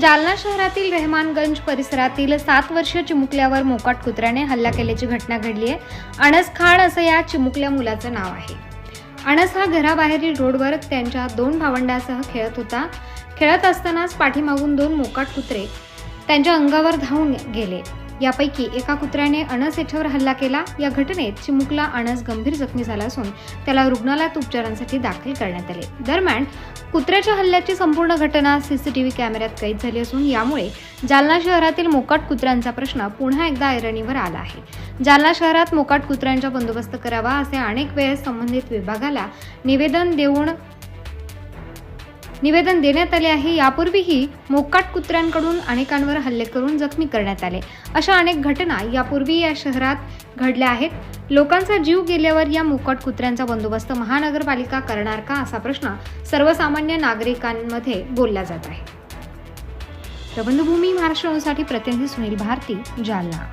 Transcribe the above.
जालना शहरातील रेहमानगंज परिसरातील सात वर्षीय चिमुकल्यावर मोकाट कुत्र्याने हल्ला केल्याची घटना घडली आहे. अनस खान असं या चिमुकल्या मुलाचं नाव आहे. अनस हा घराबाहेरील रोडवर त्यांच्या दोन भावंडासह खेळत होता. खेळत असतानाच पाठीमागून दोन मोकाट कुत्रे त्यांच्या अंगावर धावून गेले. यापैकी एका कुत्र्याने अनस याच्यावर हल्ला केला. या घटनेत चिमुकला अनस गंभीर जखमी झाला असून त्याला रुग्णालयात उपचारांसाठी दाखल करण्यात आले. दरम्यान कुत्र्याच्या हल्ल्याची संपूर्ण घटना सीसीटीव्ही कॅमेऱ्यात कैद झाली असून यामुळे जालना शहरातील मोकाट कुत्र्यांचा प्रश्न पुन्हा एकदा ऐरणीवर आला आहे. जालना शहरात मोकाट कुत्र्यांचा बंदोबस्त करावा असे अनेक वेळेस संबंधित विभागाला निवेदन देऊन निवेदन देण्यात आले आहे. यापूर्वीही मोकाट कुत्र्यांकडून अनेकांवर हल्ले करून जखमी करण्यात आले. अशा अनेक घटना यापूर्वी या शहरात घडल्या आहेत. लोकांचा जीव गेल्यावर या मोकाट कुत्र्यांचा बंदोबस्त महानगरपालिका करणार का असा प्रश्न सर्वसामान्य नागरिकांमध्ये बोलला जात आहे. प्रबंधभूमी महाराष्ट्रासाठी प्रतिनिधी सुनील भारती जालना.